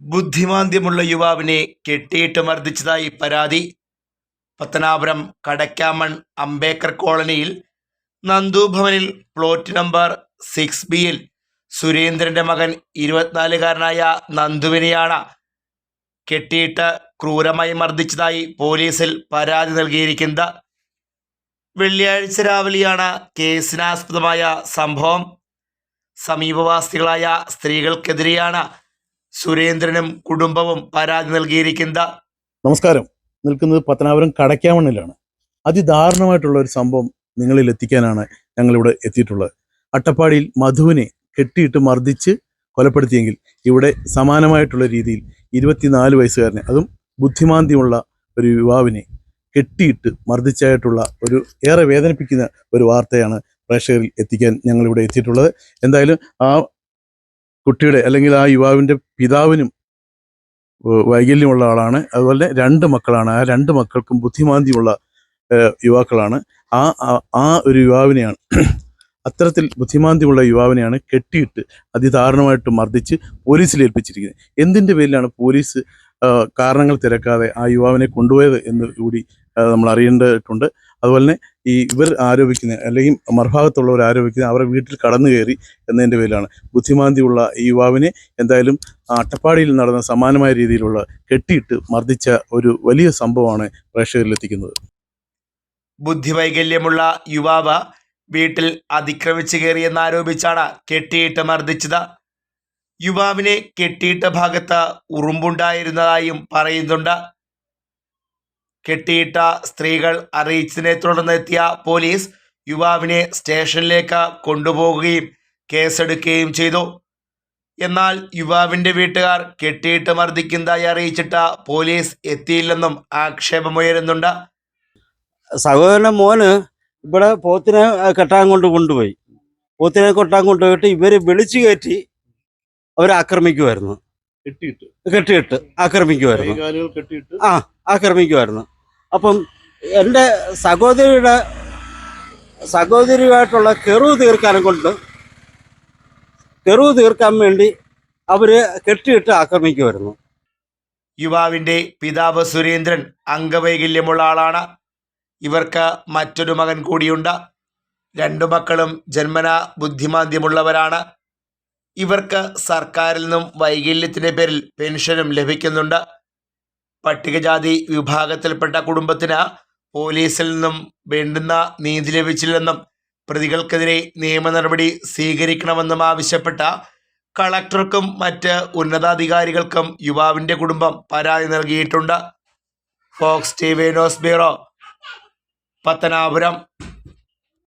ബുദ്ധിമാന്ദ്യമുള്ള യുവാവിനെ കെട്ടിയിട്ട് മർദ്ദിച്ചതായി പരാതി. പത്തനാപുരം കടക്കാമൺ അംബേക്കർ കോളനിയിൽ നന്ദുഭവനിൽ പ്ലോട്ട് നമ്പർ സിക്സ് ബിയിൽ സുരേന്ദ്രന്റെ മകൻ ഇരുപത്തിനാലുകാരനായ നന്ദുവിനെയാണ് കെട്ടിയിട്ട് ക്രൂരമായി മർദ്ദിച്ചതായി പോലീസിൽ പരാതി നൽകിയിരിക്കുന്നത്. വെള്ളിയാഴ്ച രാവിലെയാണ് കേസിനാസ്പദമായ സംഭവം. സമീപവാസികളായ സ്ത്രീകൾക്കെതിരെയാണ് സുരേന്ദ്രനും കുടുംബവും പരാതി നൽകിയിരിക്കുന്നത് നമസ്കാരം. നിൽക്കുന്നത് പത്തനാപുരം കടക്കാമണ്ണിലാണ് അതിദാരുണമായിട്ടുള്ള ഒരു സംഭവം നിങ്ങളിൽ എത്തിക്കാനാണ് ഞങ്ങളിവിടെ എത്തിയിട്ടുള്ളത്. അട്ടപ്പാടിയിൽ മധുവിനെ കെട്ടിയിട്ട് മർദ്ദിച്ച് കൊലപ്പെടുത്തിയെങ്കിൽ ഇവിടെ സമാനമായിട്ടുള്ള രീതിയിൽ ഇരുപത്തിനാല് വയസ്സുകാരനെ അതും ബുദ്ധിമാന്തിയുള്ള ഒരു യുവാവിനെ കെട്ടിയിട്ട് മർദ്ദിച്ചായിട്ടുള്ള ഒരു ഏറെ വേദനിപ്പിക്കുന്ന ഒരു വാർത്തയാണ് പ്രേക്ഷകരിൽ എത്തിക്കാൻ ഞങ്ങളിവിടെ എത്തിയിട്ടുള്ളത്. എന്തായാലും ആ കുട്ടിയുടെ അല്ലെങ്കിൽ ആ യുവാവിന്റെ പിതാവിനും വൈകല്യമുള്ള ആളാണ്. അതുപോലെ രണ്ട് മക്കളാണ്. ആ രണ്ട് മക്കൾക്കും ബുദ്ധിമാന്ദ്യമുള്ള യുവാക്കളാണ്. ആ ആ- ഒരു യുവാവിനെയാണ് അത്തരത്തിൽ ബുദ്ധിമാന്ദ്യമുള്ള യുവാവിനെയാണ് കെട്ടിയിട്ട് അതിദാരുണമായിട്ട് മർദ്ദിച്ച് പോലീസിൽ ഏൽപ്പിച്ചിരിക്കുന്നത്. എന്തിന്റെ പേരിലാണ് പോലീസ് കാരണങ്ങൾ തിരക്കാതെ ആ യുവാവിനെ കൊണ്ടുപോയത് എന്ന് കൂടി നമ്മൾ അറിയേണ്ടതായിട്ടുണ്ട് അതുപോലെ തന്നെ ഈ ഇവർ ആരോപിക്കുന്ന അല്ലെങ്കിൽ മർഭാഗത്തുള്ളവർ ആരോപിക്കുന്ന അവരുടെ വീട്ടിൽ കടന്നു കയറി എന്നതിന്റെ പേരിലാണ്. ബുദ്ധിമാന്തിയുള്ള ഈ യുവാവിനെ എന്തായാലും അട്ടപ്പാടിയിൽ നടന്ന സമാനമായ രീതിയിലുള്ള കെട്ടിയിട്ട് മർദ്ദിച്ച ഒരു വലിയ സംഭവമാണ് പ്രേക്ഷകരിലെത്തിക്കുന്നത്. ബുദ്ധിവൈകല്യമുള്ള യുവാവ് വീട്ടിൽ അതിക്രമിച്ചു കയറിയെന്നാരോപിച്ചാണ് കെട്ടിയിട്ട് മർദ്ദിച്ചത്. യുവാവിനെ കെട്ടിയിട്ട ഭാഗത്ത് ഉറുമ്പുണ്ടായിരുന്നതായും പറയുന്നുണ്ട്. കെട്ടിയിട്ട സ്ത്രീകൾ അറിയിച്ചതിനെ തുടർന്ന് എത്തിയ പോലീസ് യുവാവിനെ സ്റ്റേഷനിലേക്ക് കൊണ്ടുപോകുകയും കേസെടുക്കുകയും ചെയ്തു. എന്നാൽ യുവാവിന്റെ വീട്ടുകാർ കെട്ടിയിട്ട് മർദ്ദിക്കുന്നതായി അറിയിച്ചിട്ട് പോലീസ് എത്തിയില്ലെന്നും ആക്ഷേപമുയരുന്നുണ്ട്. സഹോദരന്റെ മോന് ഇവിടെ പോത്തിനെ കെട്ടാൻ കൊണ്ട് കൊണ്ടുപോയി. പോത്തിനെ കൊട്ടാൻ കൊണ്ടുപോയിട്ട് ഇവർ വിളിച്ചു കയറ്റി അവരെ ആക്രമിക്കുമായിരുന്നു കെട്ടിയിട്ട്. കെട്ടിയിട്ട് ആക്രമിക്കുമായിരുന്നു കെട്ടിയിട്ട്. ആ ആക്രമിക്കുമായിരുന്നു അപ്പം എന്റെ സഹോദരിയുടെ സഹോദരിയുമായിട്ടുള്ള കെറു തീർക്കാനും കൊണ്ട് കെറു തീർക്കാൻ വേണ്ടി അവർ കെട്ടിയിട്ട് ആക്രമിക്കുമായിരുന്നു യുവാവിന്റെ പിതാവ് സുരേന്ദ്രൻ അംഗവൈകല്യമുള്ള ആളാണ്. ഇവർക്ക് മറ്റൊരു മകൻ കൂടിയുണ്ട്. രണ്ടു മക്കളും ജന്മന ബുദ്ധിമാന്ദ്യമുള്ളവരാണ്. ഇവർക്ക് സർക്കാരിൽ നിന്നും വൈകല്യത്തിന്റെ പേരിൽ പെൻഷനും ലഭിക്കുന്നുണ്ട്. പട്ടികജാതി വിഭാഗത്തിൽപ്പെട്ട കുടുംബത്തിന് പോലീസിൽ നിന്നും വേണ്ടുന്ന നീതി ലഭിച്ചില്ലെന്നും പ്രതികൾക്കെതിരെ നിയമ നടപടി സ്വീകരിക്കണമെന്നും ആവശ്യപ്പെട്ട കളക്ടർക്കും മറ്റ് ഉന്നതാധികാരികൾക്കും യുവാവിന്റെ കുടുംബം പരാതി നൽകിയിട്ടുണ്ട്. Fox T V news bureau Pathanapuram.